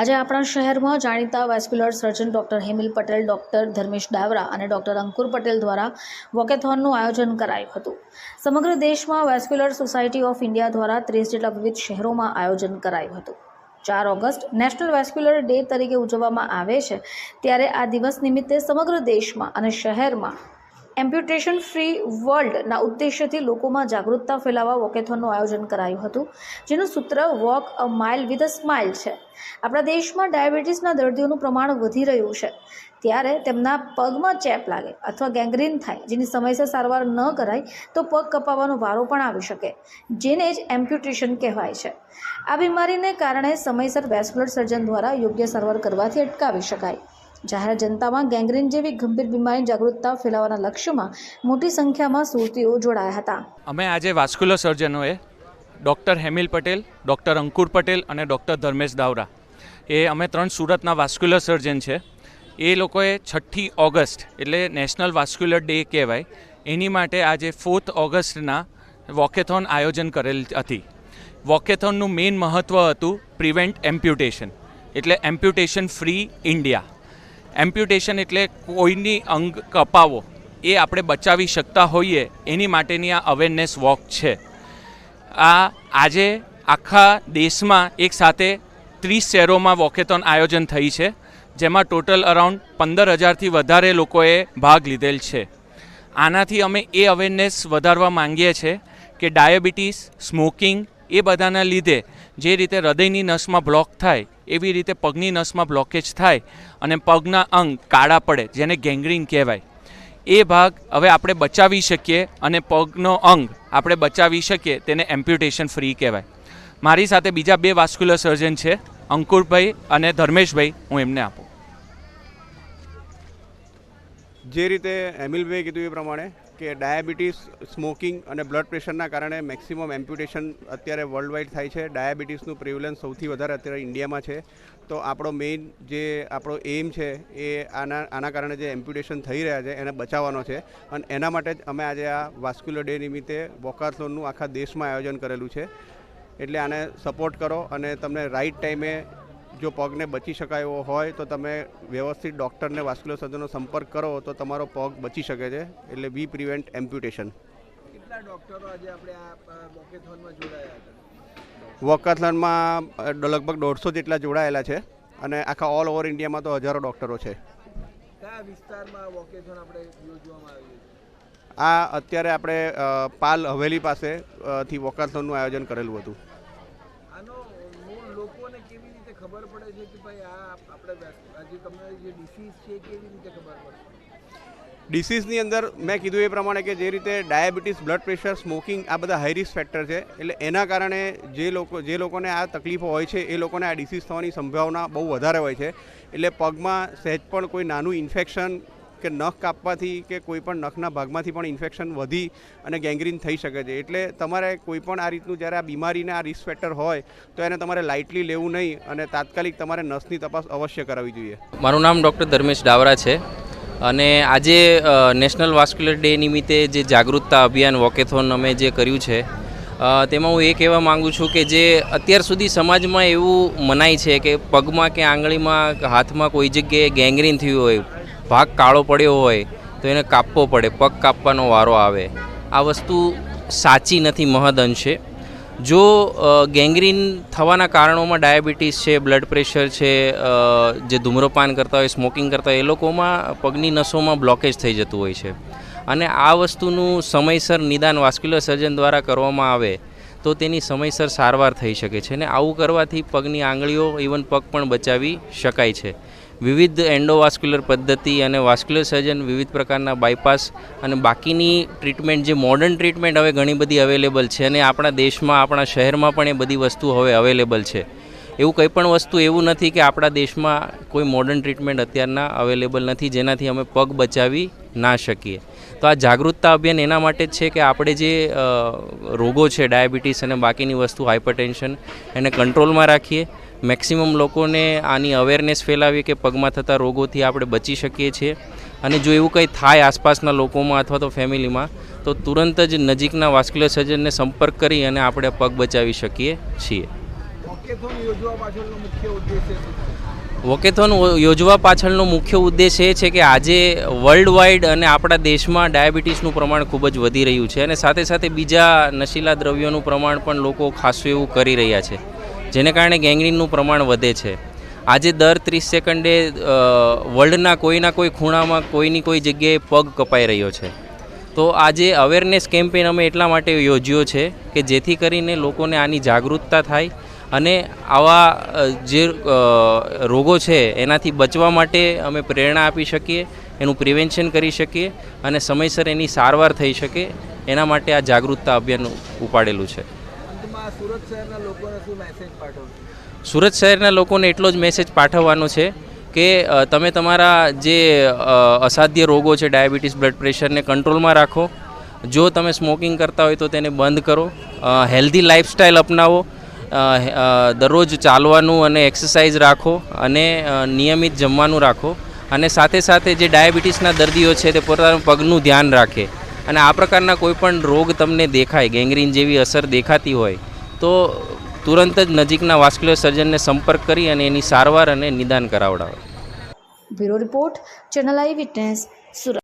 આજે આપણા શહેરમાં જાણીતા vascular surgeon doctor Hemil Patel, doctor Dharmesh Dawra અને ડૉક્ટર અંકુર પટેલ દ્વારા વોકેથોનનું આયોજન કરાયું હતું. સમગ્ર દેશમાં વેસ્ક્યુલર સોસાયટી ઓફ ઇન્ડિયા દ્વારા ત્રીસ જેટલા વિવિધ શહેરોમાં આયોજન કરાયું હતું. ચાર ઓગસ્ટ, નેશનલ વેસ્ક્યુલર ડે તરીકે ઉજવવામાં આવે છે. ત્યારે આ દિવસ નિમિત્તે સમગ્ર દેશમાં અને શહેરમાં એમ્પ્યુટેશન ફ્રી વર્લ્ડના ઉદ્દેશ્યથી લોકોમાં જાગૃતતા ફેલાવવા વોકેથોનનું આયોજન કરાયું હતું, જેનું સૂત્ર walk a mile with a smile છે. આપણા દેશમાં ડાયાબિટીસના દર્દીઓનું પ્રમાણ વધી રહ્યું છે. ત્યારે તેમના પગમાં ચેપ લાગે અથવા ગેંગ્રીન થાય, જેની સમયસર સારવાર ન કરાય તો પગ કપાવવાનો વારો પણ આવી શકે, જેને જ એમ્પ્યુટેશન કહેવાય છે. આ બીમારીને કારણે સમયસર વેસ્ક્યુલર સર્જન દ્વારા યોગ્ય સારવાર કરવાથી અટકાવી શકાય. જાહેર જનતામાં ગેંગ્રીન જેવી ગંભીર બીમારી જાગૃતતા ફેલાવવાના લક્ષ્યમાં મોટી સંખ્યામાં સુરતીઓ જોડાયા હતા. અમે આજે વાસ્ક્યુલર સર્જનોએ ડૉક્ટર હેમિલ પટેલ, ડૉક્ટર અંકુર પટેલ અને ડૉક્ટર ધર્મેશ દાવરા. એ અમે ત્રણ સુરતના વાસ્ક્યુલર સર્જન છે. એ લોકોએ છઠ્ઠી ઓગસ્ટ એટલે નેશનલ વાસ્ક્યુલર ડે કહેવાય. એની માટે આજે ફોર્થ ઓગસ્ટના વોકેથોન આયોજન કરેલ હતી. વોકેથોનનું મેઇન મહત્ત્વ હતું પ્રિવેન્ટ એમ્પ્યુટેશન. એટલે એમ્પ્યુટેશન ફ્રી ઇન્ડિયા. એમ્પ્યુટેશન એટલે કોઈની અંગ કપાવો, એ આપણે બચાવી શકતા હોઈએ, એની માટેની આ અવેરનેસ વોક છે. આ આજે આખા દેશમાં એક સાથે ત્રીસ શહેરોમાં વોકેથોન આયોજન થઈ છે, જેમાં ટોટલ અરાઉન્ડ પંદર હજારથી વધારે લોકોએ ભાગ લીધેલ છે. આનાથી અમે એ અવેરનેસ વધારવા માંગીએ છીએ કે ડાયાબિટીસ સ્મોકિંગ એ બધાના લીધે જે રીતે હૃદયની નસમાં બ્લોક થાય એવી રીતે પગની નસમાં બ્લોકેજ થાય અને પગના અંગ કાળા પડે, જેને ગેંગ્રીન કહેવાય. એ ભાગ હવે આપણે બચાવી શકીએ અને પગનો અંગ આપણે બચાવી શકીએ, તેને એમ્પ્યુટેશન ફ્રી કહેવાય. મારી સાથે બીજા બે વાસ્ક્યુલર સર્જન છે, અંકુરભાઈ અને ધર્મેશભાઈ, હું એમને આપું. જે રીતે એમિલભાઈ કીધું એ પ્રમાણે કે ડાયાબિટીસ, સ્મોકિંગ અને બ્લડ પ્રેશરના કારણે મેક્સિમમ એમ્પ્યુટેશન અત્યારે વર્લ્ડ વાઇડ થાય છે. ડાયાબિટીસનું પ્રિવલન્સ સૌથી વધારે અત્યારે ઇન્ડિયામાં છે. તો આપણો મેઇન જે આપણો એમ છે એ આના આના કારણે જે એમ્પ્યુટેશન થઈ રહ્યા છે, એને બચાવવાનો છે. અને એના માટે જ અમે આજે આ વાસ્ક્યુલર ડે નિમિત્તે વોકાથોનનું આખા દેશમાં આયોજન કરેલું છે. એટલે આને સપોર્ટ કરો અને તમને રાઈટ ટાઈમે જો પગને બચી શકાય એવો હોય તો તમે વ્યવસ્થિત ડૉક્ટરને વાસ્ક્યુલર સર્જનનો સંપર્ક કરો તો તમારો પગ બચી શકે છે એટલે વી પ્રિવેન્ટ એમ્પ્યુટેશન. વોકાથલનમાં લગભગ દોઢસો જેટલા જોડાયેલા છે અને આખા ઓલ ઓવર ઇન્ડિયામાં તો હજારો ડૉક્ટરો છે. કયા વિસ્તારમાં વોકેથોન આપણે યોજવામાં આવ્યું છે? આ અત્યારે આપણે પાલ હવેલી પાસે અ, થી વોકાથોનનું આયોજન કરેલું હતું. મૂળ લોકોને કેવી રીતે ખબર પડે છે કે ભાઈ આ આપણે જે તમને જે ડિસીઝ છે કેવી રીતે ખબર પડશે? ડિસીઝની અંદર મેં કીધું એ પ્રમાણે કે જે રીતે ડાયાબિટીસ, બ્લડ પ્રેશર, સ્મોકિંગ આ બધા હાઈ રિસ્ક ફેક્ટર છે. એટલે એના કારણે જે લોકો જે લોકોને આ તકલીફો હોય છે, એ લોકોને આ ડિસીઝ થવાની સંભાવના બહુ વધારે હોય છે. એટલે પગમાં સહેજ પણ કોઈ નાનું ઇન્ફેક્શન કે નખ કાપવાથી કે કોઈ પણ નખના ભાગમાંથી પણ ઇન્ફેક્શન વધી અને ગેંગ્રીન થઈ શકે છે. એટલે તમારે કોઈ પણ આ રીતનું જ્યારે આ બીમારીને આ રિસ્ક ફેક્ટર હોય, તો એને તમારે લાઇટલી લેવું નહીં અને તાત્કાલિક તમારે નસની તપાસ અવશ્ય કરાવવી જોઈએ. મારું નામ ડૉક્ટર ધર્મેશ ડાવરા છે અને આજે નેશનલ વાસ્ક્યુલર ડે નિમિત્તે જે જાગૃતતા અભિયાન વોકેથોન અમે જે કર્યું છે તેમાં હું એ કહેવા માગું છું કે જે અત્યાર સુધી સમાજમાં એવું મનાય છે કે પગમાં કે આંગળીમાં હાથમાં કોઈ જગ્યાએ ગેંગ્રીન થયું હોય ભાગ કાળો પડ્યો હોય તો એને કાપવો પડે, પગ કાપવાનો વારો આવે. આ વસ્તુ સાચી નથી મહદ અંશે જો ગેંગ્રીન થવાના કારણોમાં ડાયાબિટીસ છે, બ્લડ પ્રેશર છે જે ધૂમ્રપાન કરતા હોય, સ્મોકિંગ કરતા હોય, એ લોકોમાં પગની નસોમાં બ્લોકેજ થઈ જતું હોય છે. અને આ વસ્તુનું સમયસર નિદાન વાસ્ક્યુલર સર્જન દ્વારા કરવામાં આવે તો તેની સમયસર સારવાર થઈ શકે છે. અને આવું કરવાથી પગની આંગળીઓ, ઇવન પગ પણ બચાવી શકાય છે. વિવિધ એન્ડોવાસ્ક્યુલર પદ્ધતિ અને વાસ્ક્યુલર સર્જન વિવિધ પ્રકારના બાયપાસ અને બાકીની ટ્રીટમેન્ટ, જે મોડર્ન ટ્રીટમેન્ટ હવે ઘણી બધી અવેલેબલ છે અને આપણા દેશમાં, આપણા શહેરમાં પણ એ બધી વસ્તુ હવે અવેલેબલ છે. એવું કંઈ પણ વસ્તુ એવું નથી કે આપણા દેશમાં કોઈ મોડર્ન ટ્રીટમેન્ટ અત્યારના અવેલેબલ નથી, જેનાથી અમે પગ બચાવી ના શકીએ. તો આ જાગૃતતા અભિયાન એના માટે છે કે આપણે જે રોગો છે, ડાયાબિટીસ અને બાકીની વસ્તુ હાઇપરટેન્શન એને કંટ્રોલમાં રાખીએ. મેક્સિમમ લોકોને આની અવેરનેસ ફેલાવીએ કે પગમાં થતા રોગોથી આપણે બચી શકીએ છીએ. અને જો એવું કંઈ થાય આસપાસના લોકોમાં અથવા તો ફેમિલીમાં, તો તુરંત જ નજીકના વાસ્ક્યુલર સર્જનને સંપર્ક કરી અને આપણે પગ બચાવી શકીએ છીએ. વોકેથોન યોજવા પાછળનો મુખ્ય ઉદ્દેશ એ છે કે આજે વર્લ્ડ વાઇડ અને આપણા દેશમાં ડાયાબિટીસનું પ્રમાણ ખૂબ જ વધી રહ્યું છે અને સાથે સાથે બીજા નશીલા દ્રવ્યોનું પ્રમાણ પણ લોકો ખાસું એવું કરી રહ્યા છે, જેને કારણે ગેંગરીનનું પ્રમાણ વધે છે. આજે દર ત્રીસ સેકન્ડે વર્લ્ડના કોઈના કોઈ ખૂણામાં કોઈની કોઈ જગ્યાએ પગ કપાઈ રહ્યો છે. તો આજે અવેરનેસ કેમ્પેન અમે એટલા માટે યોજ્યો છે કે જેથી કરીને લોકોને આની જાગૃતતા થાય અને આવા જે રોગો છે એનાથી બચવા માટે અમે પ્રેરણા આપી શકીએ એનું પ્રિવેન્શન કરી શકીએ અને સમયસર એની સારવાર થઈ શકે એના માટે આ જાગૃતતા અભિયાન ઉપાડેલું છે. સુરત શહેરના લોકોને મેસેજ પાઠવશો? સુરત શહેરના લોકોને એટલો જ મેસેજ પાઠવવાનો છે કે તમે તમારા જે અસાધ્ય રોગો છે ડાયાબિટીસ બ્લડ પ્રેશરને કંટ્રોલમાં રાખો. જો તમે સ્મોકિંગ કરતા હોય તો તેને બંધ કરો. હેલ્ધી લાઇફસ્ટાઇલ અપનાવો. દરરોજ ચાલવાનું અને એક્સરસાઇઝ રાખો અને નિયમિત જમવાનું રાખો અને સાથે સાથે જે ડાયાબિટીસના દર્દીઓ છે તે પોતાના પગનું ધ્યાન રાખે અને આ પ્રકારના કોઈપણ રોગ તમને દેખાય, ગેંગ્રીન જેવી અસર દેખાતી હોય, તો તુરંત જ નજીકના વાસ્ક્યુલર સર્જનને સંપર્ક કરી અને એની સારવાર અને નિદાન કરાવડાવો. Bureau report, channel eye witness, Surat.